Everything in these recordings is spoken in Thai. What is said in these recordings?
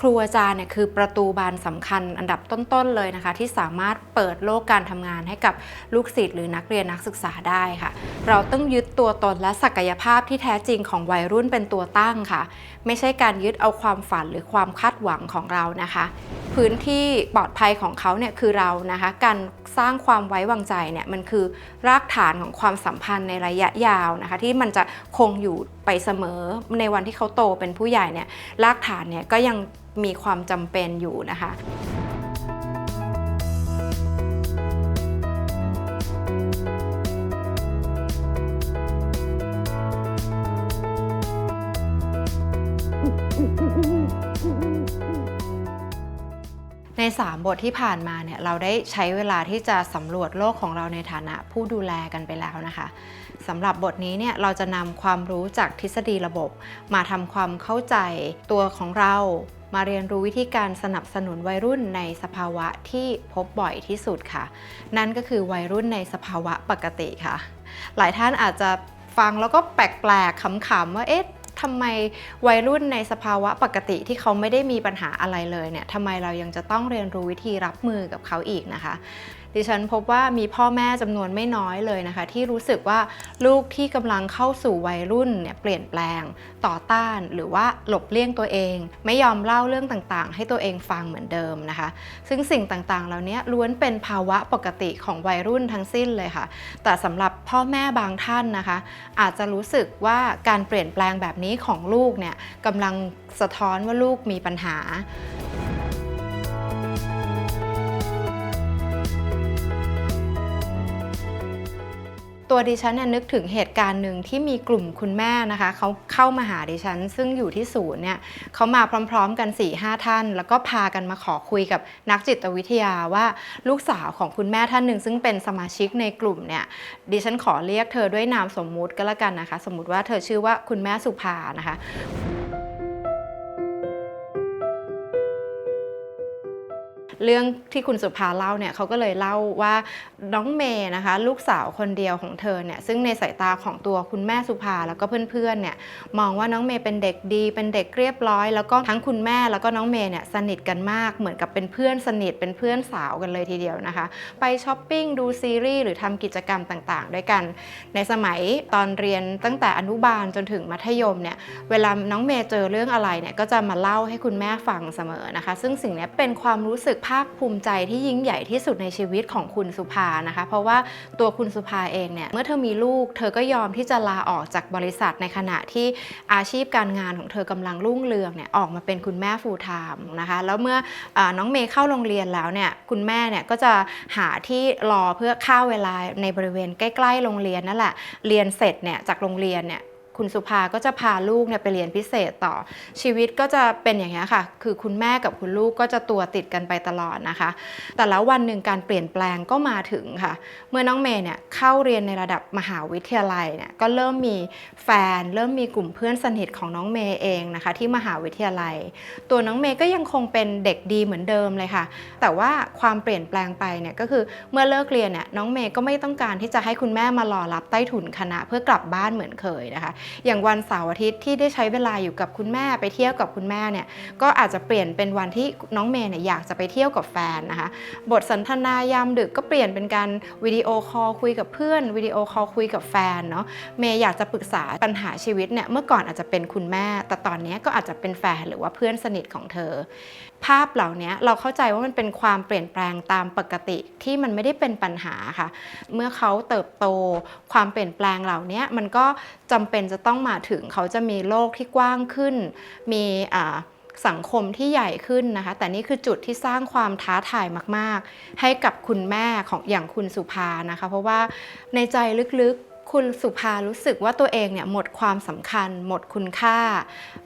ครูอาจารย์เนี่ยคือประตูบานสำคัญอันดับต้นๆเลยนะคะ ที่สามารถเปิดโลกการทำงานให้กับลูกศิษย์หรือนักเรียนนักศึกษาได้ค่ะ เราต้องยึดตัวตนและศักยภาพที่แท้จริงของวัยรุ่นเป็นตัวตั้งค่ะ ไม่ใช่การยึดเอาความฝันหรือความคาดหวังของเรานะคะ พื้นที่ปลอดภัยของเขาเนี่ยคือเรานะคะ การ สร้างความไว้วางใจเนี่ยมันคือรากฐานของความสัมพันธ์ในระยะยาวนะคะที่มันจะคงอยู่ไปเสมอในวันที่เขาโตเป็นผู้ใหญ่เนี่ยรากฐานเนี่ยก็ยังมีความจำเป็นอยู่นะคะ ใน 3 บทที่ผ่านมาเนี่ยเราได้ใช้เวลาที่จะสำรวจโลกของเราในฐานะผู้ดูแลกันไปแล้วนะคะสำหรับบทนี้เนี่ยเราจะนำความรู้จากทฤษฎีระบบ มาทำความเข้าใจตัวของเรา มาเรียนรู้วิธีการสนับสนุนวัยรุ่นในสภาวะที่พบบ่อยที่สุดค่ะ นั่นก็คือวัยรุ่นในสภาวะปกติค่ะ หลายท่านอาจจะฟังแล้วก็แปลกๆขำๆว่าเอ๊ะ ทำไมวัยรุ่นในสภาวะปกติที่เขาไม่ได้มีปัญหาอะไรเลยเนี่ยทำไมเรายังจะต้องเรียนรู้วิธีรับมือกับเขาอีกนะคะ ดิฉันพบว่ามีพ่อแม่จำนวนไม่น้อยเลยนะคะ ที่รู้สึกว่าลูกที่กำลังเข้าสู่วัยรุ่นเนี่ยเปลี่ยนแปลง ต่อต้านหรือว่าหลบเลี่ยงตัวเอง ไม่ยอมเล่าเรื่องต่างๆ ให้ตัวเองฟังเหมือนเดิมนะคะ ซึ่งสิ่งต่างๆเหล่านี้ล้วนเป็นภาวะปกติของวัยรุ่นทั้งสิ้นเลยค่ะ แต่สำหรับพ่อแม่บางท่านนะคะ อาจจะรู้สึกว่าการเปลี่ยนแปลงแบบนี้ของลูกเนี่ยกำลังสะท้อนว่าลูกมีปัญหา ตัวดิฉันเนี่ยนึกถึงเหตุการณ์หนึ่งที่มีกลุ่มคุณแม่นะคะเขาเข้ามาหาดิฉัน ซึ่งอยู่ที่ศูนย์เนี่ยเขามาพร้อมๆกัน4ี่ห้าท่าน แล้วก็พากันมาขอคุยกับนักจิตวิทยาว่าลูกสาวของคุณแม่ท่านหนึ่งซึ่งเป็นสมาชิกในกลุ่มเนี่ยดิฉันขอเรียกเธอด้วยนามสมมุติก็แล้วกันนะคะ สมมุติว่าเธอชื่อว่าคุณแม่สุภานะคะ เรื่องที่คุณสุภาเล่าเนี่ยเขาก็เลยเล่าว่าน้องเมย์นะคะ ลูกสาวคนเดียวของเธอเนี่ยซึ่งในสายตาของตัวคุณแม่สุภาแล้วก็เพื่อนๆเนี่ยมองว่าน้องเมย์เป็นเด็กดี เป็นเด็กเรียบร้อย แล้วก็ทั้งคุณแม่แล้วก็น้องเมย์เนี่ยสนิทกันมากเหมือนกับเป็นเพื่อนสนิทเป็นเพื่อนสาวกันเลยทีเดียวนะคะ ไปช้อปปิ้งดูซีรีส์หรือทำกิจกรรมต่างๆ ด้วยกัน ในสมัยตอนเรียนตั้งแต่อนุบาลจนถึงมัธยมเนี่ยเวลาน้องเมย์เจอเรื่องอะไรเนี่ยก็จะมาเล่าให้คุณแม่ฟังเสมอนะคะ ซึ่งสิ่งนี้เป็นความรู้สึกภาคภูมิใจที่ยิ่งใหญ่ที่สุดในชีวิตของคุณสุภานะคะ เพราะว่าตัวคุณสุภาเองเนี่ยเมื่อเธอมีลูก เธอก็ยอมที่จะลาออกจากบริษัทในขณะที่อาชีพการงานของเธอกำลังรุ่งเรืองเนี่ยออกมาเป็นคุณแม่ฟูลไทม์นะคะแล้วเมื่ออน้องเมย์เข้าโรงเรียนแล้วเนี่ยคุณแม่เนี่ยก็จะหาที่รอเพื่อข้าเวลาในบริเวณใกล้ ๆ โรงเรียนนั่นแหละเรียนเสร็จเนี่ยจากโรงเรียนเนี่ย คุณสุภาก็จะพาลูกเนี่ยไปเรียนพิเศษต่อ ชีวิตก็จะเป็นอย่างนี้ค่ะ คือคุณแม่กับคุณลูกก็จะตัวติดกันไปตลอดนะคะ แต่แล้ววันหนึ่งการเปลี่ยนแปลงก็มาถึงค่ะ เมื่อน้องเมย์เนี่ยเข้าเรียนในระดับมหาวิทยาลัยเนี่ยก็เริ่มมีแฟน เริ่มมีกลุ่มเพื่อนสนิทของน้องเมย์เองนะคะที่มหาวิทยาลัย ตัวน้องเมย์ก็ยังคงเป็นเด็กดีเหมือนเดิมเลยค่ะ แต่ว่าความเปลี่ยนแปลงไปเนี่ยก็คือเมื่อเลิกเรียนเนี่ยน้องเมย์ก็ไม่ต้องการที่จะให้คุณแม่มารอรับใต้ถุนคณะเพื่อกลับบ้านเหมือนเคยนะคะอย่างวันเสาร์อาทิตย์ที่ได้ใช้เวลาอยู่กับคุณแม่ไปเที่ยวกับคุณแม่เนี่ยก็อาจจะเปลี่ยนเป็นวันที่น้องเมย์เนี่ยอยากจะไปเที่ยวกับแฟนนะคะบทสนทนายามดึกก็เปลี่ยนเป็นการวิดีโอคอลคุยกับเพื่อนวิดีโอคอลคุยกับแฟนเนาะเมย์อยากจะปรึกษาปัญหาชีวิตเนี่ยเมื่อก่อนอาจจะเป็นคุณแม่ แต่ตอนนี้ก็อาจจะเป็นแฟนหรือว่าเพื่อนสนิทของเธอ ภาพเหล่านี้เราเข้าใจว่ามันเป็นความเปลี่ยนแปลงตามปกติที่มันไม่ได้เป็นปัญหาค่ะ เมื่อเขาเติบโตความเปลี่ยนแปลงเหล่านี้มันก็จำเป็นจะต้องมาถึงเขาจะมีโลกที่กว้างขึ้น มีสังคมที่ใหญ่ขึ้นนะคะ แต่นี่คือจุดที่สร้างความท้าทายมาก ๆ ให้กับคุณแม่ของอย่างคุณสุภานะคะ เพราะว่าในใจลึกๆ คุณสุภารู้สึกว่าตัวเองเนี่ยหมดความสำคัญ หมดคุณค่า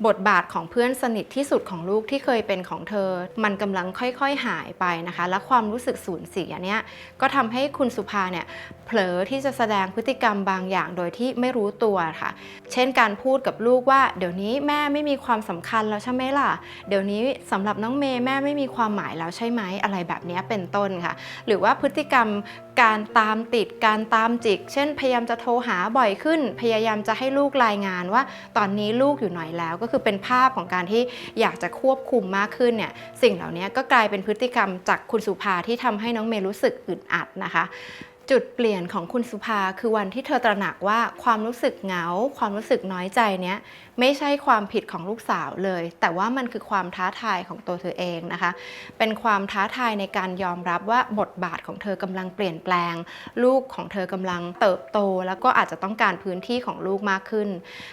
บทบาทของเพื่อนสนิทที่สุดของลูกที่เคยเป็นของเธอ มันกำลังค่อยๆหายไปนะคะ และความรู้สึกสูญเสียเนี่ยก็ทำให้คุณสุภาเนี่ยเผลอที่จะแสดงพฤติกรรมบางอย่างโดยที่ไม่รู้ตัวค่ะ เช่นการพูดกับลูกว่า เดี๋ยวนี้แม่ไม่มีความสำคัญแล้วใช่ไหมล่ะ เดี๋ยวนี้สำหรับน้องเมย์แม่ไม่มีความหมายแล้วใช่ไหมอะไรแบบนี้เป็นต้นค่ะ หรือว่าพฤติกรรมการตามติดการตามจิก เช่นพยายามจะโทรรหาบ่อยขึ้น พยายามจะให้ลูกรายงานว่า ตอนนี้ลูกอยู่ไหนแล้ว ก็คือเป็นภาพของการที่อยากจะควบคุมมากขึ้นเนี่ยสิ่งเหล่านี้ก็กลายเป็นพฤติกรรมจากคุณสุภาที่ทำให้น้องเมย์รู้สึกอึดอัดนะคะ จุดเปลี่ยนของคุณสุภาคือวันที่เธอตระหนักว่าความรู้สึกเหงา ความรู้สึกน้อยใจเนี้ยไม่ใช่ความผิดของลูกสาวเลย แต่ว่ามันคือความท้าทายของตัวเธอเองนะคะ เป็นความท้าทายในการยอมรับว่าบทบาทของเธอกำลังเปลี่ยนแปลง ลูกของเธอกำลังเติบโต แล้วก็อาจจะต้องการพื้นที่ของลูกมากขึ้น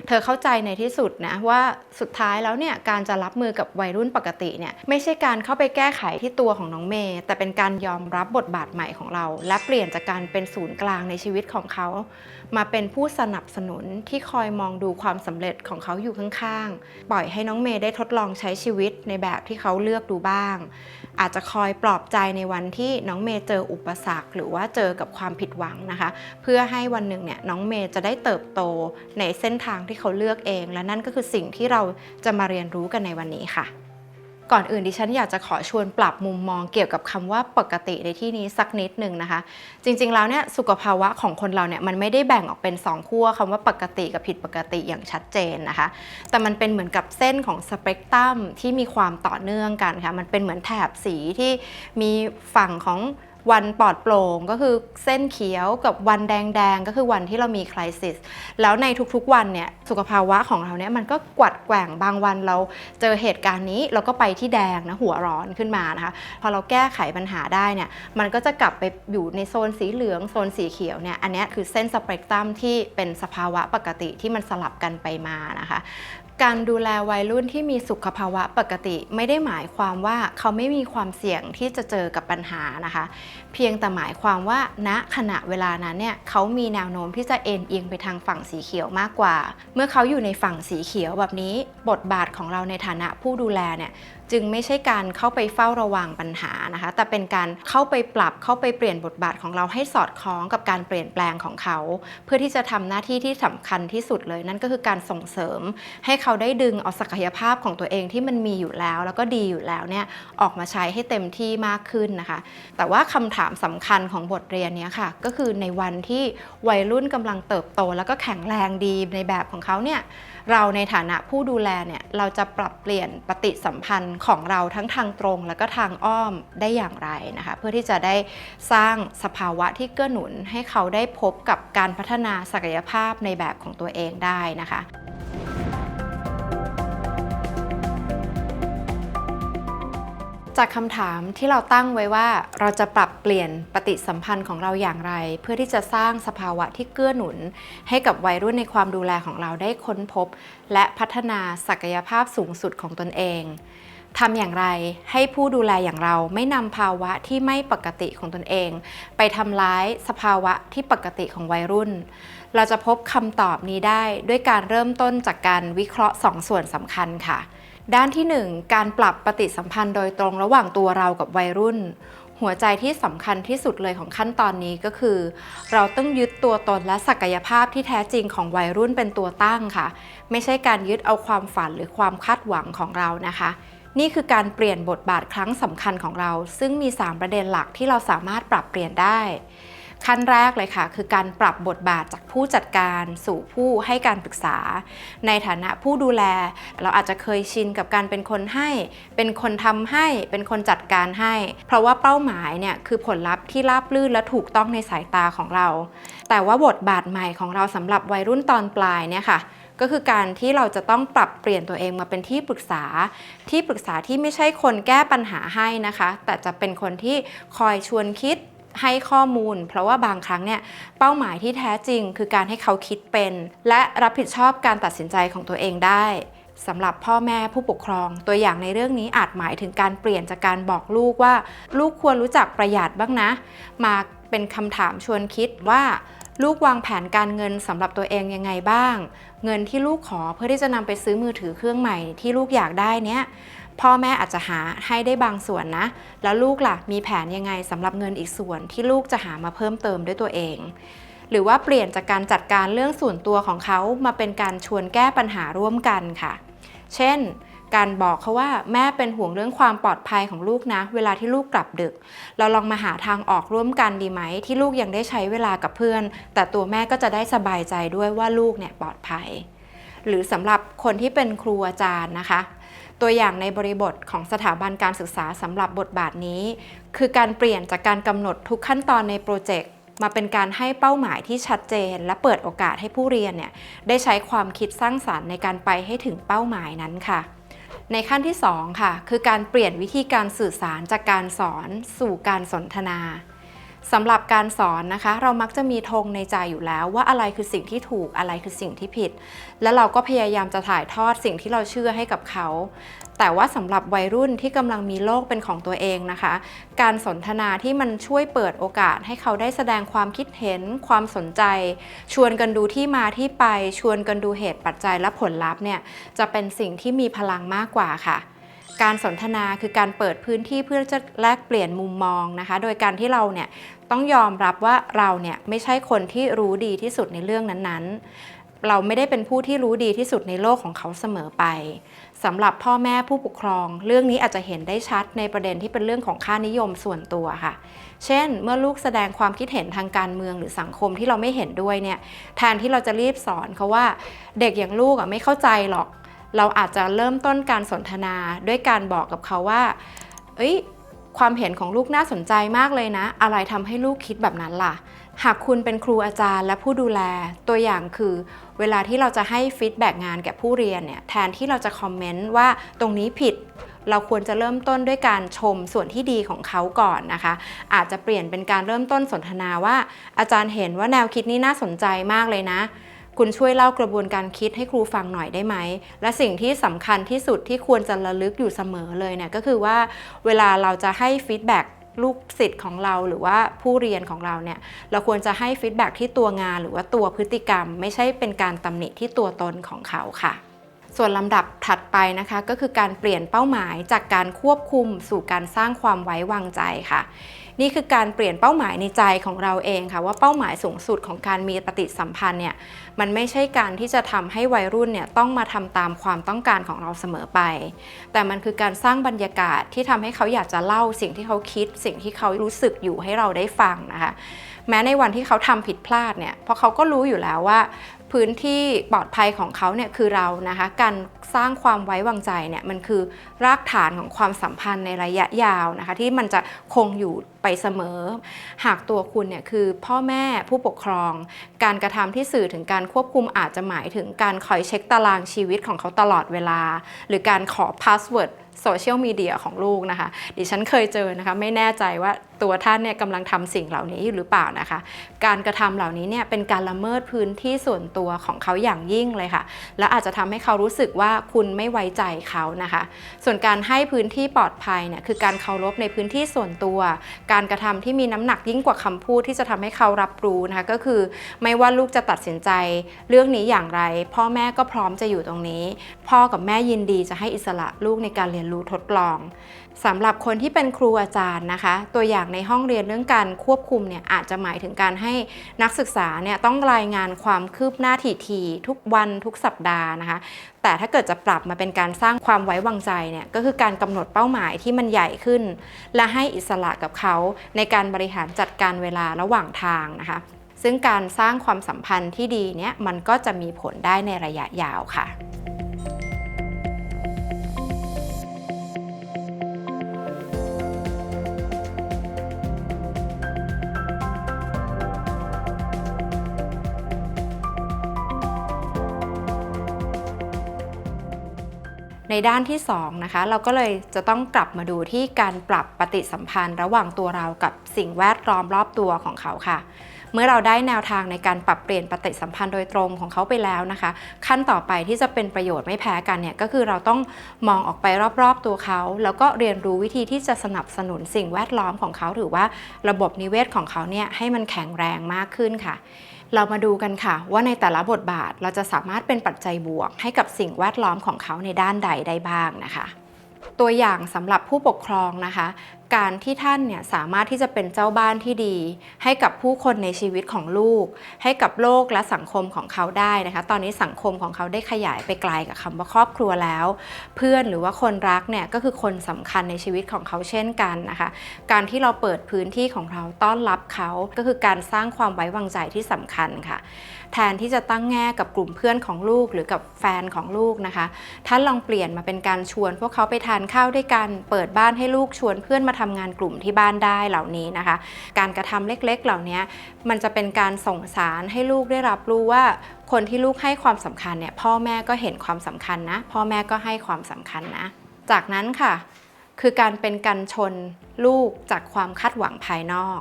เธอเข้าใจในที่สุดนะว่าสุดท้ายแล้วเนี่ยการจะรับมือกับวัยรุ่นปกติเนี่ยไม่ใช่การเข้าไปแก้ไขที่ตัวของน้องเมย์แต่เป็นการยอมรับบทบาทใหม่ของเรา และเปลี่ยนจากการเป็นศูนย์กลางในชีวิตของเขา มาเป็นผู้สนับสนุนที่คอยมองดูความสำเร็จของเขาอยู่ข้างๆ ปล่อยให้น้องเมย์ได้ทดลองใช้ชีวิตในแบบที่เขาเลือกดูบ้าง อาจจะคอยปลอบใจในวันที่น้องเมย์เจออุปสรรค หรือว่าเจอกับความผิดหวังนะคะ เพื่อให้วันหนึ่งเนี่ยน้องเมย์จะได้เติบโตในเส้นทางที่เขาเลือกเอง และนั่นก็คือสิ่งที่เราจะมาเรียนรู้กันในวันนี้ค่ะ ก่อนอื่นดิฉันอยากจะขอชวนปรับมุมมองเกี่ยวกับคำว่าปกติในที่นี้สักนิดหนึ่งนะคะ จริงๆแล้วเนี่ยสุขภาวะของคนเราเนี่ยมันไม่ได้แบ่งออกเป็น 2 ขั้วคำว่าปกติกับผิดปกติอย่างชัดเจนนะคะ แต่มันเป็นเหมือนกับเส้นของสเปกตรัมที่มีความต่อเนื่องกันค่ะมันเป็นเหมือนแถบสีที่มีฝั่งของ วันปลอดโปร่งก็คือเส้นเขียวกับวันแดงๆ ก็คือวันที่เรามีคริสิสแล้วในทุกๆวันเนี่ยสุขภาวะของเราเนี่ยมันก็กวัดแกว่งบางวันเราเจอเหตุการณ์นี้เราก็ไปที่แดงนะหัวร้อนขึ้นมานะคะพอเราแก้ไขปัญหาได้เนี่ยมันก็จะกลับไปอยู่ในโซนสีเหลืองโซนสีเขียวเนี่ยอันนี้คือเส้นสเปกตรัมที่เป็นสภาวะปกติที่มันสลับกันไปมานะคะการดูแลวัยรุ่นที่มีสุขภาวะปกติไม่ได้หมายความว่าเขาไม่มีความเสี่ยงที่จะเจอกับปัญหานะคะ เพียงแต่หมายความว่าณขณะเวลานั้นเนี่ยเขามีแนวโน้มที่จะเอ็นเอียงไปทางฝั่งสีเขียวมากกว่า เมื่อเขาอยู่ในฝั่งสีเขียวแบบนี้ บทบาทของเราในฐานะผู้ดูแลเนี่ยจึงไม่ใช่การเข้าไปเฝ้าระวังปัญหานะคะ แต่เป็นการเข้าไปปรับเข้าไปเปลี่ยนบทบาทของเราให้สอดคล้องกับการเปลี่ยนแปลงของเขา เพื่อที่จะทำหน้าที่ที่สำคัญที่สุดเลย นั่นก็คือการส่งเสริม ให้เขาได้ดึงเอาศักยภาพของตัวเองที่มันมีอยู่แล้ว แล้วก็ดีอยู่แล้วเนี่ยออกมาใช้ให้เต็มที่มากขึ้นนะคะ แต่ว่าคำถถามสำคัญของบทเรียนนี้ค่ะ ก็คือในวันที่วัยรุ่นกำลังเติบโต แล้วก็แข็งแรงดีในแบบของเขาเนี่ยเราในฐานะผู้ดูแลเนี่ยเราจะปรับเปลี่ยนปฏิสัมพันธ์ของเราทั้งทางตรง แล้วก็ทางอ้อมได้อย่างไรนะคะเพื่อที่จะได้สร้างสภาวะที่เกื้อหนุนให้เขาได้พบกับการพัฒนาศักยภาพในแบบของตัวเองได้นะคะ จากคำถามที่เราตั้งไว้ว่าเราจะปรับเปลี่ยนปฏิสัมพันธ์ของเราอย่างไร เพื่อที่จะสร้างสภาวะที่เกื้อหนุน ให้กับวัยรุ่นในความดูแลของเราได้ค้นพบ และพัฒนาศักยภาพสูงสุดของตนเองทำอย่างไรให้ผู้ดูแลอย่างเราไม่นำภาวะที่ไม่ปกติของตนเอง ไปทำร้ายสภาวะที่ปกติของวัยรุ่น เราจะพบคำตอบนี้ได้ด้วยการเริ่มต้นจากการวิเคราะห์สองส่วนสำคัญค่ะ ด้านที่ 1 การปรับปฏิสัมพันธ์โดยตรงระหว่างตัวเรากับวัยรุ่น หัวใจที่สำคัญที่สุดเลยของขั้นตอนนี้ก็คือ เราต้องยึดตัวตนและศักยภาพที่แท้จริงของวัยรุ่นเป็นตัวตั้งค่ะ ไม่ใช่การยึดเอาความฝันหรือความคาดหวังของเรานะคะ นี่คือการเปลี่ยนบทบาทครั้งสำคัญของเรา ซึ่งมี 3 ประเด็นหลักที่เราสามารถปรับเปลี่ยนได้ ขั้นแรกเลยค่ะ คือการปรับบทบาทจากผู้จัดการสู่ผู้ให้การปรึกษา ในฐานะผู้ดูแล เราอาจจะเคยชินกับการเป็นคนให้ เป็นคนทำให้ เป็นคนจัดการให้ เพราะว่าเป้าหมายเนี่ยคือผลลัพธ์ที่ราบรื่นและถูกต้องในสายตาของเรา แต่ว่าบทบาทใหม่ของเราสำหรับวัยรุ่นตอนปลายเนี่ยค่ะก็คือการที่เราจะต้องปรับเปลี่ยนตัวเองมาเป็นที่ปรึกษา ที่ปรึกษาที่ไม่ใช่คนแก้ปัญหาให้นะคะ แต่จะเป็นคนที่คอยชวนคิด ให้ข้อมูล เพราะว่าบางครั้งเนี่ยเป้าหมายที่แท้จริง คือการให้เขาคิดเป็น และรับผิดชอบการตัดสินใจของตัวเองได้สำหรับพ่อแม่ผู้ปกครอง ตัวอย่างในเรื่องนี้อาจหมายถึงการเปลี่ยนจากการบอกลูกว่า ลูกควรรู้จักประหยัดบ้างนะ มาเป็นคำถามชวนคิดว่า ลูกวางแผนการเงินสำหรับตัวเองยังไงบ้าง เงินที่ลูกขอเพื่อที่จะนำไปซื้อมือถือเครื่องใหม่ที่ลูกอยากได้เนี้ย พ่อแม่อาจจะหาให้ได้บางส่วนนะ แล้วลูกล่ะมีแผนยังไงสำหรับเงินอีกส่วนที่ลูกจะหามาเพิ่มเติมด้วยตัวเอง หรือว่าเปลี่ยนจากการจัดการเรื่องส่วนตัวของเขามาเป็นการชวนแก้ปัญหาร่วมกันค่ะ เช่นการบอกเขาว่าแม่เป็นห่วงเรื่องความปลอดภัยของลูกนะ เวลาที่ลูกกลับดึก เราลองมาหาทางออกร่วมกันดีไหม ที่ลูกยังได้ใช้เวลากับเพื่อน แต่ตัวแม่ก็จะได้สบายใจด้วยว่าลูกเนี่ยปลอดภัย หรือสำหรับคนที่เป็นครูอาจารย์นะคะ ตัวอย่างในบริบทของสถาบันการศึกษาสำหรับบทบาทนี้ คือการเปลี่ยนจากการกำหนดทุกขั้นตอนในโปรเจกต์มาเป็นการให้เป้าหมายที่ชัดเจน และเปิดโอกาสให้ผู้เรียนเนี่ยได้ใช้ความคิดสร้างสารรค์ในการไปให้ถึงเป้าหมายนั้นค่ะ ในขั้นที่ 2 ค่ะ คือการเปลี่ยนวิธีการสื่อสารจากการสอนสู่การสนทนา สำหรับการสอนนะคะ เรามักจะมีธงในใจอยู่แล้ว ว่าอะไรคือสิ่งที่ถูกอะไรคือสิ่งที่ผิด และเราก็พยายามจะถ่ายทอดสิ่งที่เราเชื่อให้กับเขา แต่ว่าสำหรับวัยรุ่นที่กำลังมีโลกเป็นของตัวเองนะคะ การสนทนาที่มันช่วยเปิดโอกาสให้เขาได้แสดงความคิดเห็น ความสนใจ ชวนกันดูที่มาที่ไป ชวนกันดูเหตุปัจจัยและผลลัพธ์เนี่ยจะเป็นสิ่งที่มีพลังมากกว่าค่ะ การสนทนาคือการเปิดพื้นที่เพื่อจะแลกเปลี่ยนมุมมองนะคะ โดยการที่เราเนี่ยต้องยอมรับว่าเราเนี่ยไม่ใช่คนที่รู้ดีที่สุดในเรื่องนั้นๆ เราไม่ได้เป็นผู้ที่รู้ดีที่สุดในโลกของเขาเสมอไปสำหรับพ่อแม่ผู้ปกครอง เรื่องนี้อาจจะเห็นได้ชัดในประเด็นที่เป็นเรื่องของค่านิยมส่วนตัวค่ะ เช่น เมื่อลูกแสดงความคิดเห็นทางการเมืองหรือสังคมที่เราไม่เห็นด้วยเนี่ยแทนที่เราจะรีบสอนเขาว่า เด็กอย่างลูกอะไม่เข้าใจหรอก เราอาจจะเริ่มต้นการสนทนาด้วยการบอกกับเขาว่า เอ้ย ความเห็นของลูกน่าสนใจมากเลยนะ อะไรทำให้ลูกคิดแบบนั้นล่ะ หากคุณเป็นครูอาจารย์และผู้ดูแล ตัวอย่างคือ เวลาที่เราจะให้ฟีดแบ็กงานแก่ผู้เรียนเนี่ย แทนที่เราจะคอมเมนต์ว่าตรงนี้ผิดเราควรจะเริ่มต้นด้วยการชมส่วนที่ดีของเขาก่อนนะคะ อาจจะเปลี่ยนเป็นการเริ่มต้นสนทนาว่า อาจารย์เห็นว่าแนวคิดนี้น่าสนใจมากเลยนะ คุณช่วยเล่ากระบวนการคิดให้ครูฟังหน่อยได้ไหม และสิ่งที่สำคัญที่สุดที่ควรจะระลึกอยู่เสมอเลยเนี่ยก็คือว่าเวลาเราจะให้ฟีดแบ็กลูกศิษย์ของเราหรือว่าผู้เรียนของเราเนี่ยเราควรจะให้ฟีดแบ็กที่ตัวงานหรือว่าตัวพฤติกรรม ไม่ใช่เป็นการตำหนิที่ตัวตนของเขาค่ะ ส่วนลำดับถัดไปนะคะก็คือการเปลี่ยนเป้าหมายจากการควบคุมสู่การสร้างความไว้วางใจค่ะ นี่คือการเปลี่ยนเป้าหมายในใจของเราเองค่ะว่าเป้าหมายสูงสุดของการมีปฏิสัมพันธ์เนี่ยมันไม่ใช่การที่จะทำให้วัยรุ่นเนี่ยต้องมาทำตามความต้องการของเราเสมอไป แต่มันคือการสร้างบรรยากาศที่ทำให้เขาอยากจะเล่าสิ่งที่เขาคิด สิ่งที่เขารู้สึกอยู่ให้เราได้ฟังนะคะแม้ในวันที่เขาทำผิดพลาดเนี่ยเพราะเขาก็รู้อยู่แล้วว่า พื้นที่ปลอดภัยของเขาเนี่ยคือเรานะคะ การสร้างความไว้วางใจเนี่ยมันคือรากฐานของความสัมพันธ์ในระยะยาวนะคะ ที่มันจะคงอยู่ไปเสมอ หากตัวคุณเนี่ยคือพ่อแม่ผู้ปกครอง การกระทำที่สื่อถึงการควบคุมอาจจะหมายถึงการคอยเช็คตารางชีวิตของเขาตลอดเวลา หรือการขอพาสเวิร์ด โซเชียลมีเดียของลูกนะคะ ดิฉันเคยเจอนะคะ ไม่แน่ใจว่าตัวท่านเนี่ยกำลังทำสิ่งเหล่านี้อยู่หรือเปล่านะคะ การกระทำเหล่านี้เนี่ยเป็นการละเมิดพื้นที่ส่วนตัวของเขาอย่างยิ่งเลยค่ะ และอาจจะทำให้เขารู้สึกว่าคุณไม่ไว้ใจเขานะคะ ส่วนการให้พื้นที่ปลอดภัยเนี่ยคือการเคารพในพื้นที่ส่วนตัว การกระทำที่มีน้ำหนักยิ่งกว่าคำพูดที่จะทำให้เขารับรู้นะคะก็คือ ไม่ว่าลูกจะตัดสินใจ เรื่องนี้อย่างไร พ่อแม่ก็พร้อมจะอยู่ตรงนี้ พ่อกับแม่ยินดีจะให้อิสระลูกในการเรียนรู้ทดลองสำหรับคนที่เป็นครูอาจารย์นะคะ ตัวอย่างในห้องเรียนเรื่องการควบคุมเนี่ยอาจจะหมายถึงการให้นักศึกษาเนี่ยต้องรายงานความคืบหน้าทีๆทุกวันทุกสัปดาห์นะคะ แต่ถ้าเกิดจะปรับมาเป็นการสร้างความไว้วางใจเนี่ยก็คือการกำหนดเป้าหมายที่มันใหญ่ขึ้น และให้อิสระกับเขาในการบริหารจัดการเวลาระหว่างทางนะคะ ซึ่งการสร้างความสัมพันธ์ที่ดีเนี่ยมันก็จะมีผลได้ในระยะยาวค่ะ ในด้านที่2นะคะเราก็เลยจะต้องกลับมาดูที่การปรับปฏิสัมพันธ์ ระหว่างตัวเรากับสิ่งแวดล้อมรอบตัวของเขาค่ะ เมื่อเราได้แนวทางในการปรับเปลี่ยนปฏิสัมพันธ์โดยตรงของเขาไปแล้วนะคะ ขั้นต่อไปที่จะเป็นประโยชน์ไม่แพ้กันเนี่ยก็คือเราต้องมองออกไปรอบๆตัวเขา แล้วก็เรียนรู้วิธีที่จะสนับสนุนสิ่งแวดล้อมของเขาหรือว่าระบบนิเวศของเขาเนี่ยให้มันแข็งแรงมากขึ้นค่ะ เรามาดูกันค่ะ ว่าในแต่ละบทบาทเราจะสามารถเป็นปัจจัยบวก ให้กับสิ่งแวดล้อมของเขาในด้านใดได้บ้างนะคะ ตัวอย่างสำหรับผู้ปกครองนะคะ การที่ท่านเนี่ยสามารถที่จะเป็นเจ้าบ้านที่ดี ให้กับผู้คนในชีวิตของลูก ให้กับโลกและสังคมของเขาได้นะคะ ตอนนี้สังคมของเขาได้ขยายไปไกลกับคำว่าครอบครัวแล้ว เพื่อนหรือว่าคนรักเนี่ยก็คือคนสำคัญในชีวิตของเขาเช่นกันนะคะ การที่เราเปิดพื้นที่ของเราต้อนรับเขาก็คือการสร้างความไว้วางใจที่สำคัญค่ะแทนที่จะตั้งแง่กับกลุ่มเพื่อนของลูกหรือกับแฟนของลูกนะคะ ท่านลองเปลี่ยนมาเป็นการชวน พวกเขาไปทานข้าวด้วยกัน เปิดบ้านให้ลูกชวนเพื่อนมาทำงานกลุ่มที่บ้านได้เหล่านี้นะคะ การกระทำเล็กๆ เหล่านี้มันจะเป็นการส่งสารให้ลูกได้รับรู้ว่าคนที่ลูกให้ความสำคัญเนี่ยพ่อแม่ก็เห็นความสำคัญนะ พ่อแม่ก็ให้ความสำคัญนะ จากนั้นค่ะ คือการเป็นกันชนลูกจากความคาดหวังภายนอก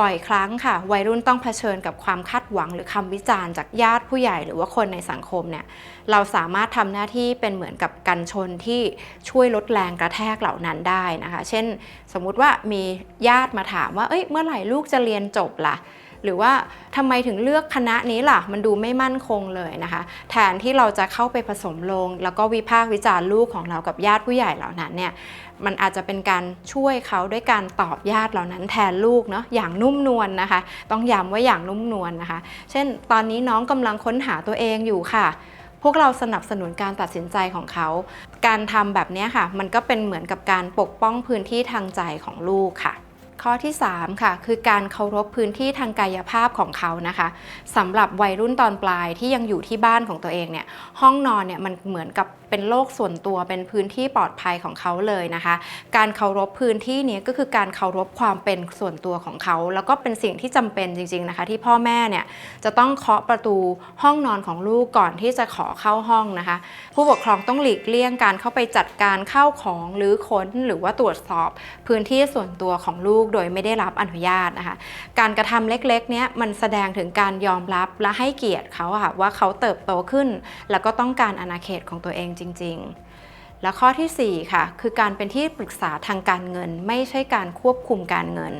บ่อยครั้งค่ะ วัยรุ่นต้องเผชิญกับความคาดหวังหรือคำวิจารณ์จากญาติผู้ใหญ่หรือว่าคนในสังคมเนี่ยเราสามารถทำหน้าที่เป็นเหมือนกับกันชนที่ช่วยลดแรงกระแทกเหล่านั้นได้นะคะ เช่น สมมุติว่ามีญาติมาถามว่าเอ้ยเมื่อไหร่ลูกจะเรียนจบล่ะ หรือว่าทำไมถึงเลือกคณะนี้ล่ะ มันดูไม่มั่นคงเลยนะคะ แทนที่เราจะเข้าไปผสมลง แล้วก็วิพากษ์วิจารณ์ลูกของเรากับญาติผู้ใหญ่เหล่านั้นเนี่ยมันอาจจะเป็นการช่วยเขาด้วยการตอบญาติเหล่านั้นแทนลูกเนาะอย่างนุ่มนวลนะคะ ต้องย้ำว่าอย่างนุ่มนวลนะคะ เช่น ตอนนี้น้องกำลังค้นหาตัวเองอยู่ค่ะพวกเราสนับสนุนการตัดสินใจของเขา การทำแบบนี้ค่ะ มันก็เป็นเหมือนกับการปกป้องพื้นที่ทางใจของลูกค่ะ ข้อที่ 3 ค่ะ คือการเคารพพื้นที่ทางกายภาพของเขานะคะสำหรับวัยรุ่นตอนปลายที่ยังอยู่ที่บ้านของตัวเองเนี่ยห้องนอนเนี่ยมันเหมือนกับ เป็นโลกส่วนตัวเป็นพื้นที่ปลอดภัยของเขาเลยนะคะ การเคารพพื้นที่นี้ก็คือการเคารพความเป็นส่วนตัวของเขา แล้วก็เป็นสิ่งที่จำเป็นจริง ๆนะคะ ที่พ่อแม่เนี่ยจะต้องเคาะประตูห้องนอนของลูกก่อนที่จะขอเข้าห้องนะคะ ผู้ปกครองต้องหลีกเลี่ยงการเข้าไปจัดการเข้าของหรือค้นหรือว่าตรวจสอบพื้นที่ส่วนตัวของลูกโดยไม่ได้รับอนุญาตนะคะ การกระทำเล็กๆเนี้ยมันแสดงถึงการยอมรับและให้เกียรติเขาอะค่ะว่าเขาเติบโตขึ้น แล้วก็ต้องการอาณาเขตของตัวเองจริง ๆ และข้อทีสี่ 4 ค่ะ คือการเป็นที่ปรึกษาทางการเงิน ไม่ใช่การควบคุมการเงิน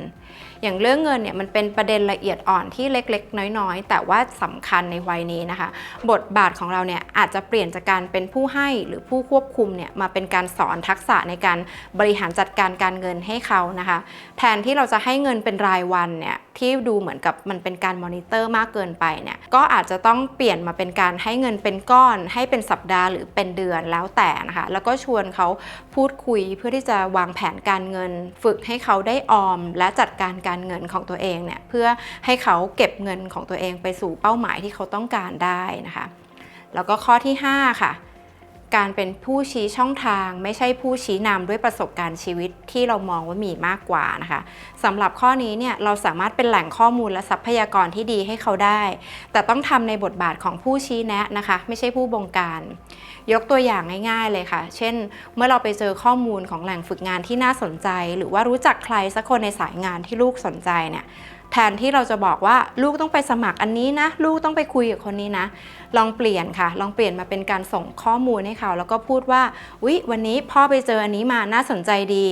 อย่างเรื่องเงินเนี่ยมันเป็นประเด็นละเอียดอ่อนที่เล็กๆ น้อยๆ แต่ว่าสำคัญในวัยนี้นะคะ บทบาทของเราเนี่ยอาจจะเปลี่ยนจากการเป็นผู้ให้หรือผู้ควบคุมเนี่ยมาเป็นการสอนทักษะในการบริหารจัดการการเงินให้เขานะคะ แทนที่เราจะให้เงินเป็นรายวันเนี่ย ที่ดูเหมือนกับมันเป็นการมอนิเตอร์มากเกินไปเนี่ยก็อาจจะต้องเปลี่ยนมาเป็นการให้เงินเป็นก้อน ให้เป็นสัปดาห์หรือเป็นเดือนแล้วแต่นะคะแล้วก็ชวนเขาพูดคุยเพื่อที่จะวางแผนการเงิน ฝึกให้เขาได้ออม และจัดการการเงินของตัวเองเนี่ยเพื่อให้เขาเก็บเงินของตัวเองไปสู่เป้าหมายที่เขาต้องการได้นะคะ แล้วก็ข้อที่ 5 ค่ะ การเป็นผู้ชี้ช่องทาง ไม่ใช่ผู้ชี้นำด้วยประสบการณ์ชีวิตที่เรามองว่ามีมากกว่านะคะสำหรับข้อนี้เนี่ยเราสามารถเป็นแหล่งข้อมูลและทรัพยากรที่ดีให้เขาได้ แต่ต้องทำในบทบาทของผู้ชี้แนะนะคะ ไม่ใช่ผู้บงการ ยกตัวอย่างง่ายๆเลยค่ะ เช่น เมื่อเราไปเจอข้อมูลของแหล่งฝึกงานที่น่าสนใจ หรือว่ารู้จักใครสักคนในสายงานที่ลูกสนใจเนี่ย แทนที่เราจะบอกว่าลูกต้องไปสมัครอันนี้นะ ลูกต้องไปคุยกับคนนี้นะ ลองเปลี่ยนค่ะ ลองเปลี่ยนมาเป็นการส่งข้อมูลให้เขา แล้วก็พูดว่าวิวันนี้พ่อไปเจออันนี้มาน่าสนใจดี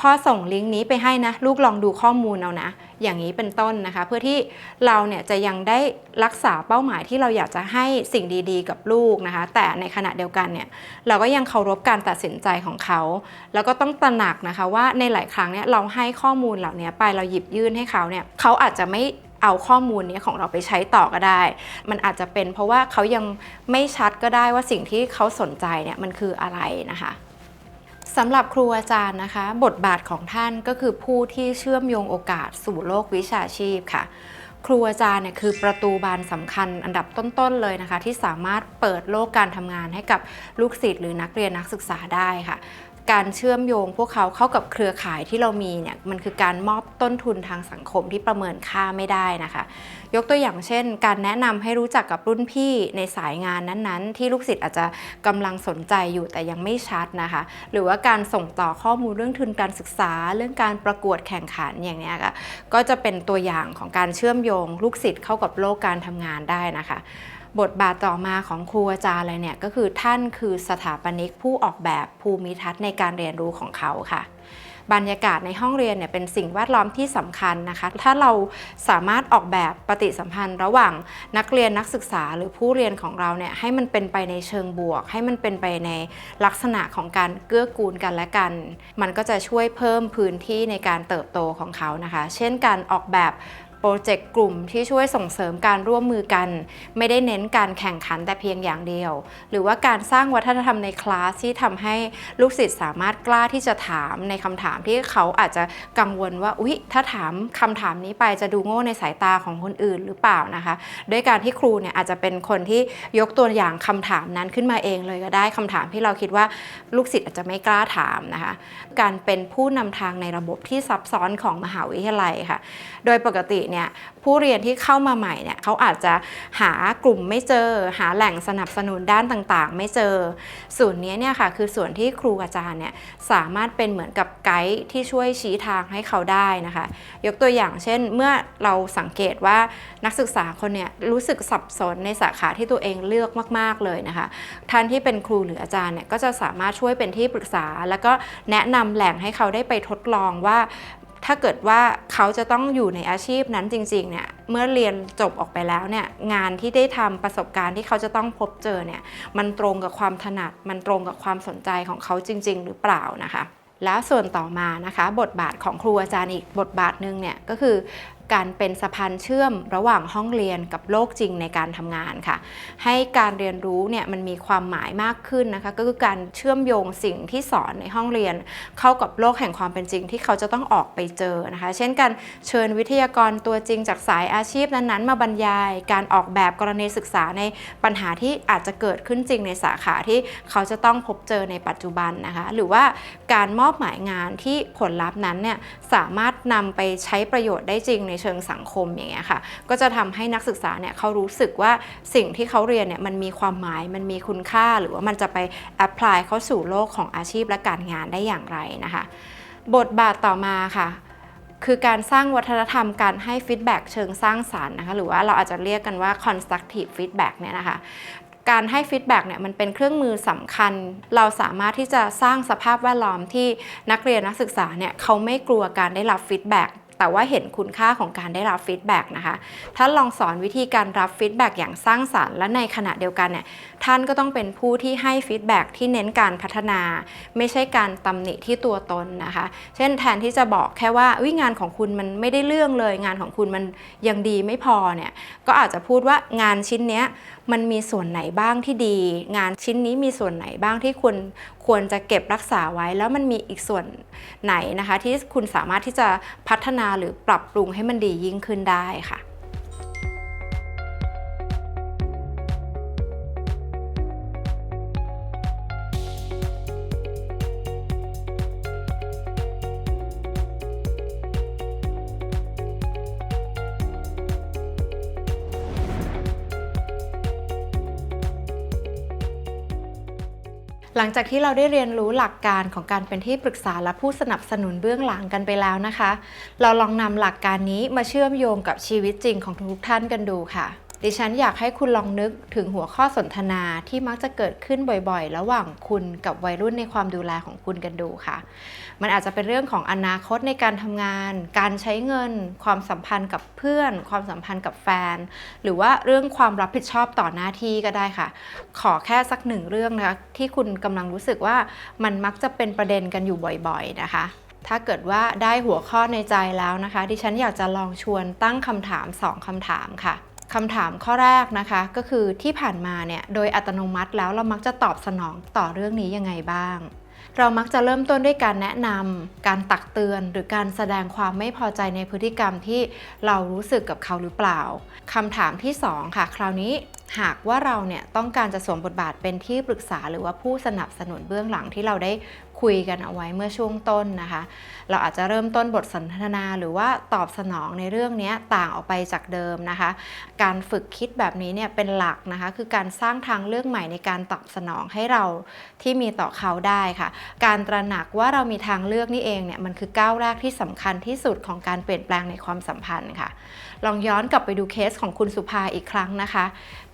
พ่อส่งลิงก์นี้ไปให้นะ ลูกลองดูข้อมูลเอานะ อย่างนี้เป็นต้นนะคะ เพื่อที่เราเนี่ยจะยังได้รักษาเป้าหมายที่เราอยากจะให้สิ่งดีๆ กับลูกนะคะ แต่ในขณะเดียวกันเนี่ยเราก็ยังเคารพการตัดสินใจของเขา แล้วก็ต้องตระหนักนะคะว่าในหลายครั้งเนี่ยเราให้ข้อมูลเหล่านี้ไปเราหยิบยื่นให้เขาเนี่ยเขาอาจจะไม่เอาข้อมูลนี้ของเราไปใช้ต่อก็ได้ มันอาจจะเป็นเพราะว่าเขายังไม่ชัดก็ได้ว่าสิ่งที่เขาสนใจเนี่ยมันคืออะไรนะคะ สำหรับครูอาจารย์นะคะ บทบาทของท่านก็คือผู้ที่เชื่อมโยงโอกาสสู่โลกวิชาชีพค่ะ ครูอาจารย์เนี่ยคือประตูบานสำคัญอันดับต้นๆเลยนะคะ ที่สามารถเปิดโลกการทำงานให้กับลูกศิษย์หรือนักเรียนนักศึกษาได้ค่ะ การเชื่อมโยงพวกเขาเข้ากับเครือข่ายที่เรามีเนี่ยมันคือการมอบต้นทุนทางสังคมที่ประเมินค่าไม่ได้นะคะ ยกตัวอย่างเช่น การแนะนำให้รู้จักกับรุ่นพี่ในสายงานนั้นๆ ที่ลูกศิษย์อาจจะกำลังสนใจอยู่แต่ยังไม่ชัดนะคะ หรือว่าการส่งต่อข้อมูลเรื่องทุนการศึกษา เรื่องการประกวดแข่งขันอย่างนี้ค่ะก็จะเป็นตัวอย่างของการเชื่อมโยง ลูกศิษย์เข้ากับโลกการทำงานได้นะคะ บทบาทต่อมาของครูอาจารย์เลยเนี่ยก็คือท่านคือสถาปนิกผู้ออกแบบภูมิทัศน์ในการเรียนรู้ของเขาค่ะ บรรยากาศในห้องเรียนเนี่ยเป็นสิ่งแวดล้อมที่สำคัญนะคะ ถ้าเราสามารถออกแบบปฏิสัมพันธ์ระหว่างนักเรียนนักศึกษาหรือผู้เรียนของเราเนี่ยให้มันเป็นไปในเชิงบวก ให้มันเป็นไปในลักษณะของการเกื้อกูลกันและกัน มันก็จะช่วยเพิ่มพื้นที่ในการเติบโตของเขานะคะ เช่นการออกแบบ รเจกต์กลุ่มที่ช่วยส่งเสริมการร่วมมือกัน ไม่ได้เน้นการแข่งขันแต่เพียงอย่างเดียว หรือว่าการสร้างวัฒนธรรมในคลาสที่ทำให้ลูกศิษย์สามารถกล้าที่จะถามในคำถามที่เขาอาจจะกังวลว่าอุ๊ยถ้าถามคำถามนี้ไปจะดูโง่ในสายตาของคนอื่นหรือเปล่านะคะ ด้วยการที่ครูเนี่ยอาจจะเป็นคนที่ยกตัวอย่างคำถามนั้นขึ้นมาเองเลยก็ได้คำถามที่เราคิดว่าลูกศิษย์อาจจะไม่กล้าถามนะคะ การเป็นผู้นำทางในระบบที่ซับซ้อนของมหาวิทยาลัยค่ะ โดยปกติเนี่ยผู้เรียนที่เข้ามาใหม่เนี่ยเขาอาจจะหากลุ่มไม่เจอ หาแหล่งสนับสนุนด้านต่างๆ ไม่เจอ ส่วนนี้เนี่ยค่ะคือส่วนที่ครูอาจารย์เนี่ยสามารถเป็นเหมือนกับไกด์ที่ช่วยชี้ทางให้เขาได้นะคะ ยกตัวอย่างเช่นเมื่อเราสังเกตว่านักศึกษาคนเนี่ยรู้สึกสับสนในสาขาที่ตัวเองเลือกมาก ๆเลยนะคะท่านที่เป็นครูหรืออาจารย์เนี่ยก็จะสามารถช่วยเป็นที่ปรึกษา แล้วก็แนะนำแหล่งให้เขาได้ไปทดลองว่า ถ้าเกิดว่าเขาจะต้องอยู่ในอาชีพนั้นจริงๆเนี่ยเมื่อเรียนจบออกไปแล้วเนี่ยงานที่ได้ทำประสบการณ์ที่เขาจะต้องพบเจอเนี่ยมันตรงกับความถนัด มันตรงกับความสนใจของเขาจริง ๆ หรือเปล่านะคะแล้วส่วนต่อมานะคะ บทบาทของครูอาจารย์อีกบทบาทหนึ่งเนี่ยก็คือ การเป็นสะพานเชื่อมระหว่างห้องเรียนกับโลกจริงในการทำงานค่ะ ให้การเรียนรู้เนี่ยมันมีความหมายมากขึ้นนะคะ ก็คือการเชื่อมโยงสิ่งที่สอนในห้องเรียน เข้ากับโลกแห่งความเป็นจริงที่เขาจะต้องออกไปเจอนะคะ เช่นการเชิญวิทยากรตัวจริงจากสายอาชีพนั้นๆ มาบรรยาย การออกแบบกรณีศึกษาในปัญหาที่อาจจะเกิดขึ้นจริงในสาขาที่เขาจะต้องพบเจอในปัจจุบันนะคะ หรือว่าการมอบหมายงานที่ผลลัพธ์นั้นเนี่ยสามารถนำไปใช้ประโยชน์ได้จริงในเชิงสังคมอย่างเงี้ยค่ะ ก็จะทำให้นักศึกษาเนี่ยเขารู้สึกว่าสิ่งที่เขาเรียนเนี่ยมันมีความหมายมันมีคุณค่า หรือว่ามันจะไปแอพพลายเข้าสู่โลกของอาชีพและการงานได้อย่างไรนะคะ บทบาทต่อมาค่ะคือการสร้างวัฒนธรรมการให้ฟีดแบ็กเชิงสร้างสารรค์นะคะหรือว่าเราอาจจะเรียกกันว่า constructive feedback เนี่ยนะคะการให้ฟีดแบ็กเนี่ยมันเป็นเครื่องมือสำคัญ เราสามารถที่จะสร้างสภาพแวดล้อมที่นักเรียนนักศึกษาเนี่ยเขาไม่กลัวการได้รับฟีดแบ็ก แต่ว่าเห็นคุณค่าของการได้รับฟีดแบ็กนะคะถ้าลองสอนวิธีการรับฟีดแบ็กอย่างสร้างสารรค์ และในขณะเดียวกันเนี่ย ท่านก็ต้องเป็นผู้ที่ให้ฟีดแบ็กที่เน้นการพัฒนา ไม่ใช่การตำหนิที่ตัวตนนะคะ เช่นแทนที่จะบอกแค่ว่าวิงานของคุณมันไม่ได้เรื่องเลย งานของคุณมันยังดีไม่พอเนี่ย ก็อาจจะพูดว่างานชิ้นเนี้ย มันมีส่วนไหนบ้างที่ดี งานชิ้นนี้มีส่วนไหนบ้างที่คุณควรจะเก็บรักษาไว้ แล้วมันมีอีกส่วนไหนนะคะ ที่คุณสามารถที่จะพัฒนาหรือปรับปรุงให้มันดียิ่งขึ้นได้ค่ะ หลังจากที่เราได้เรียนรู้หลักการของการเป็นที่ปรึกษาและผู้สนับสนุนเบื้องหลังกันไปแล้วนะคะ เราลองนำหลักการนี้มาเชื่อมโยงกับชีวิตจริงของทุกท่านกันดูค่ะ ดิฉันอยากให้คุณลองนึกถึงหัวข้อสนทนาที่มักจะเกิดขึ้นบ่อยๆ ระหว่างคุณกับวัยรุ่นในความดูแลของคุณกันดูค่ะ มันอาจจะเป็นเรื่องของอนาคตในการทำงาน การใช้เงิน ความสัมพันธ์กับเพื่อน ความสัมพันธ์กับแฟน หรือว่าเรื่องความรับผิดชอบต่อหน้าที่ก็ได้ค่ะ ขอแค่สักหนึ่งเรื่องนะคะที่คุณกำลังรู้สึกว่ามันมักจะเป็นประเด็นกันอยู่บ่อยๆ นะคะถ้าเกิดว่าได้หัวข้อในใจแล้วนะคะ ดิฉันอยากจะลองชวนตั้งคำถาม 2คำถามค่ะ คำถามข้อแรกนะคะ ก็คือที่ผ่านมาเนี่ยโดยอัตโนมัติแล้วเรามักจะตอบสนองต่อเรื่องนี้ยังไงบ้าง เรามักจะเริ่มต้นด้วยการแนะนำการตักเตือน หรือการแสดงความไม่พอใจในพฤติกรรมที่เรารู้สึกกับเขาหรือเปล่าคำถามที่ 2 ค่ะ คราวนี้หากว่าเราเนี่ยต้องการจะสวมบทบาทเป็นที่ปรึกษาหรือว่าผู้สนับสนุนเบื้องหลังที่เราได้ คุยกันเอาไว้เมื่อช่วงต้นนะคะ เราอาจจะเริ่มต้นบทสนทนาหรือว่าตอบสนองในเรื่องนี้ต่างออกไปจากเดิมนะคะ การฝึกคิดแบบนี้เนี่ยเป็นหลักนะคะ คือการสร้างทางเลือกใหม่ในการตอบสนองให้เราที่มีต่อเขาได้ค่ะ การตระหนักว่าเรามีทางเลือกนี่เองเนี่ยมันคือก้าวแรกที่สำคัญที่สุดของการเปลี่ยนแปลงในความสัมพันธ์ค่ะลองย้อนกลับไปดูเคสของคุณสุภาอีกครั้งนะคะ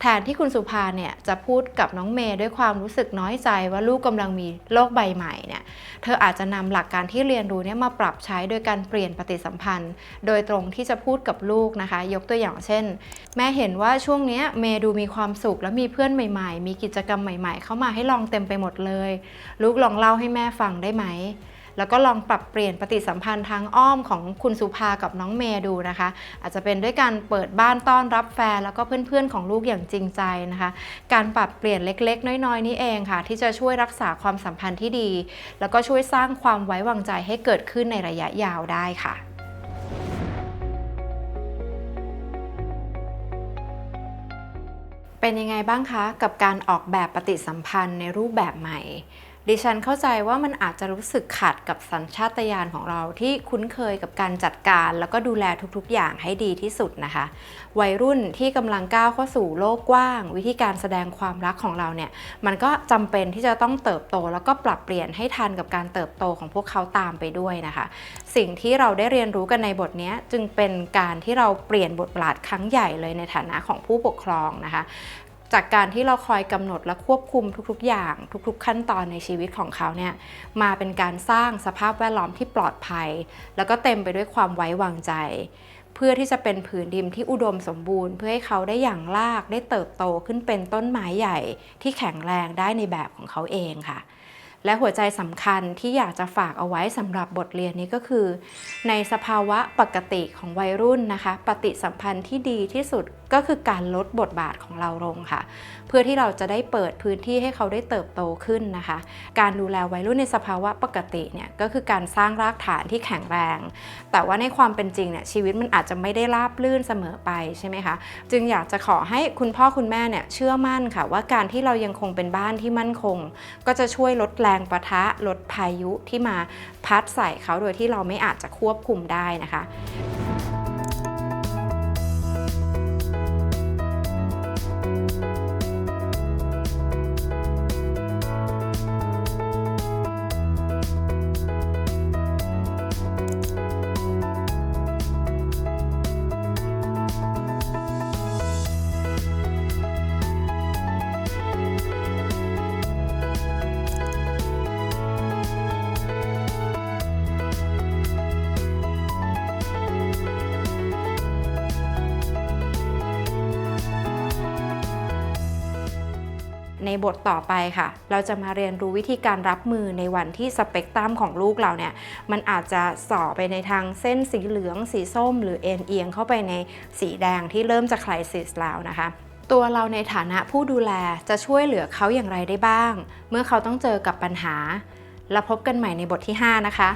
แทนที่คุณสุภาเนี่ยจะพูดกับน้องเมย์ด้วยความรู้สึกน้อยใจว่าลูกกำลังมีโลกใบใหม่เนี่ยเธออาจจะนำหลักการที่เรียนรู้เนี่ยมาปรับใช้โดยการเปลี่ยนปฏิสัมพันธ์ โดยตรงที่จะพูดกับลูกนะคะ ยกตัวอย่างเช่น แม่เห็นว่าช่วงนี้เมย์ดูมีความสุขและมีเพื่อนใหม่ ๆ มีกิจกรรมใหม่ ๆ เข้ามาให้ลองเต็มไปหมดเลย ลูกลองเล่าให้แม่ฟังได้ไหม แล้วก็ลองปรับเปลี่ยนปฏิสัมพันธ์ทางอ้อมของคุณสุภากับน้องเมย์ดูนะคะ อาจจะเป็นด้วยการเปิดบ้านต้อนรับแฟนแล้วก็เพื่อนๆของลูกอย่างจริงใจนะคะ การปรับเปลี่ยนเล็กๆ น้อยๆ นี่เองค่ะ ที่จะช่วยรักษาความสัมพันธ์ที่ดี แล้วก็ช่วยสร้างความไว้วางใจให้เกิดขึ้นในระยะยาวได้ค่ะเป็นยังไงบ้างคะ กับการออกแบบปฏิสัมพันธ์ในรูปแบบใหม่ ดิฉันเข้าใจว่ามันอาจจะรู้สึกขัดกับสัญชาตญาณของเราที่คุ้นเคยกับการจัดการ แล้วก็ดูแลทุกๆ อย่างให้ดีที่สุดนะคะ วัยรุ่นที่กำลังก้าวเข้าสู่โลกกว้าง วิธีการแสดงความรักของเราเนี่ย มันก็จำเป็นที่จะต้องเติบโต แล้วก็ปรับเปลี่ยนให้ทันกับการเติบโตของพวกเขาตามไปด้วยนะคะ สิ่งที่เราได้เรียนรู้กันในบทนี้จึงเป็นการที่เราเปลี่ยนบทบาทครั้งใหญ่เลยในฐานะของผู้ปกครองนะคะ จากการที่เราคอยกำหนดและควบคุมทุกๆ อย่าง ทุกๆ ขั้นตอนในชีวิตของเขาเนี่ยมาเป็นการสร้างสภาพแวดล้อมที่ปลอดภัย แล้วก็เต็มไปด้วยความไว้วางใจ เพื่อที่จะเป็นผืนดินที่อุดมสมบูรณ์ เพื่อให้เขาได้อย่างลากได้เติบโตขึ้นเป็นต้นไม้ใหญ่ที่แข็งแรงได้ในแบบของเขาเองค่ะ และหัวใจสำคัญที่อยากจะฝากเอาไว้สำหรับบทเรียนนี้ก็คือ ในสภาวะปกติของวัยรุ่นนะคะ ปฏิสัมพันธ์ที่ดีที่สุดก็คือการลดบทบาทของเราลงค่ะ เพื่อที่เราจะได้เปิดพื้นที่ให้เขาได้เติบโตขึ้นนะคะ การดูแลวัยรุ่นในสภาวะปกติเนี่ยก็คือการสร้างรากฐานที่แข็งแรง แต่ว่าในความเป็นจริงเนี่ยชีวิตมันอาจจะไม่ได้ราบลื่นเสมอไปใช่ไหมคะจึงอยากจะขอให้คุณพ่อคุณแม่เนี่ยเชื่อมั่นค่ะ ว่าการที่เรายังคงเป็นบ้านที่มั่นคง ก็จะช่วยลดแรงประทะลดพายุที่มาพัดใส่เขาโดยที่เราไม่อาจจะควบคุมได้นะคะ ในบทต่อไปค่ะ เราจะมาเรียนรู้วิธีการรับมือในวันที่สเปกตรัมของลูกเราเนี่ย มันอาจจะส่อไปในทางเส้นสีเหลือง สีส้ม หรือเอ็นเอียงเข้าไปในสีแดงที่เริ่มจะคลายซิสแล้วนะคะตัวเราในฐานะผู้ดูแลจะช่วยเหลือเขาอย่างไรได้บ้าง เมื่อเขาต้องเจอกับปัญหา แล้วพบกันใหม่ในบทที่ 5 นะคะ